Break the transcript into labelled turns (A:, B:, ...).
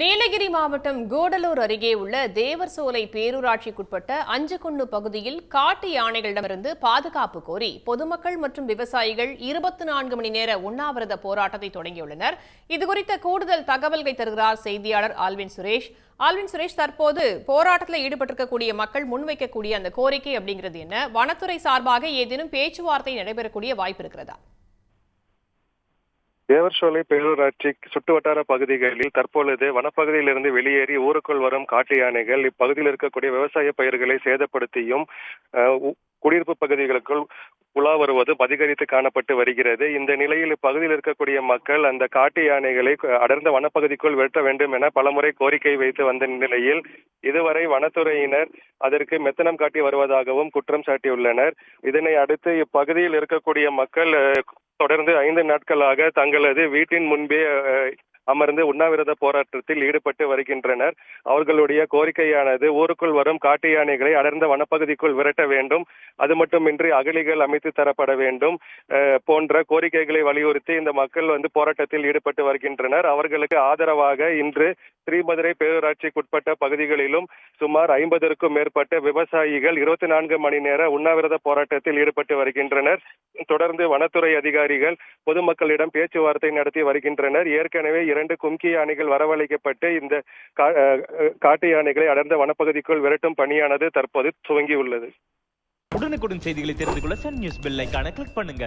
A: நீலகிரி மாவட்டம் கூடலூர் அருகே உள்ள தேவர் சோலை பேரூராட்சிக்குட்பட்ட அஞ்சுகுண்டு பகுதியில் காட்டு யானைகளிடமிருந்து பாதுகாப்பு கோரி பொதுமக்கள் மற்றும் விவசாயிகள் இருபத்தி நான்கு மணி நேர உண்ணாவிரத போராட்டத்தை தொடங்கியுள்ளனர். இதுகுறித்த கூடுதல் தகவல்களை தருகிறார் செய்தியாளர் ஆல்வின் சுரேஷ். ஆல்வின் சுரேஷ் தற்போது போராட்டத்தில் ஈடுபட்டிருக்கக்கூடிய மக்கள் முன்வைக்கக்கூடிய அந்த கோரிக்கை அப்படிங்கிறது என்ன? வனத்துறை சார்பாக ஏதேனும் பேச்சுவார்த்தை நடைபெறக்கூடிய வாய்ப்பு இருக்கிறதா?
B: தேவர்சோலை பேரூராட்சி சுட்டு வட்டார பகுதிகளில் தற்பொழுது வனப்பகுதியிலிருந்து வெளியேறி ஊருக்குள் வரும் காட்டு யானைகள் இப்பகுதியில் இருக்கக்கூடிய விவசாய பயிர்களை சேதப்படுத்தியும் குடியிருப்பு பகுதிகளுக்குள் உலா வருவதும் அதிகரித்து காணப்பட்டு வருகிறது. இந்த நிலையில் இப்பகுதியில் இருக்கக்கூடிய மக்கள் அந்த காட்டு யானைகளை அடர்ந்த வனப்பகுதிக்குள் வெட்ட வேண்டும் என பலமுறை கோரிக்கை வைத்து வந்த நிலையில் இதுவரை வனத்துறையினர் அதற்கு மெத்தனம் காட்டி வருவதாகவும் குற்றம் சாட்டியுள்ளனர். இதனை அடுத்து இப்பகுதியில் இருக்கக்கூடிய மக்கள் அஹ், தொடர்ந்து ஐந்து நாட்களாக தங்களது வீட்டின் முன்பே அமர்ந்து உண்ணாவிரத போராட்டத்தில் ஈடுபட்டு வருகின்றனர். அவர்களுடைய கோரிக்கையானது ஊருக்குள் வரும் காட்டு யானைகளை அடர்ந்த வனப்பகுதிக்குள் விரட்ட வேண்டும். அது மட்டுமின்றி அகலிகள் அமைத்து தரப்பட வேண்டும். போன்ற கோரிக்கைகளை வலியுறுத்தி இந்த மக்கள் வந்து போராட்டத்தில் ஈடுபட்டு வருகின்றனர். அவர்களுக்கு ஆதரவாக இன்று ஸ்ரீமதுரை பேரூராட்சிக்குட்பட்ட பகுதிகளிலும் சுமார் ஐம்பதற்கும் மேற்பட்ட விவசாயிகள் இருபத்தி நான்கு மணி நேர உண்ணாவிரத போராட்டத்தில் ஈடுபட்டு வருகின்றனர். தொடர்ந்து வனத்துறை அதிகாரிகள் பொதுமக்களிடம் பேச்சுவார்த்தை நடத்தி வருகின்றனர். ஏற்கனவே இரண்டு கும்கி யானைகள் வரவழைக்கப்பட்டு இந்த காட்டு யானைகளை அடர்ந்த வனப்பகுதிக்குள் விரட்டும் பணியானது தற்போது துவங்கியுள்ளது.
C: உடனுக்குடன் செய்திகளை தெரிந்து கொள்ள சன் நியூஸ் பெல் ஐகானை கிளிக் பண்ணுங்க.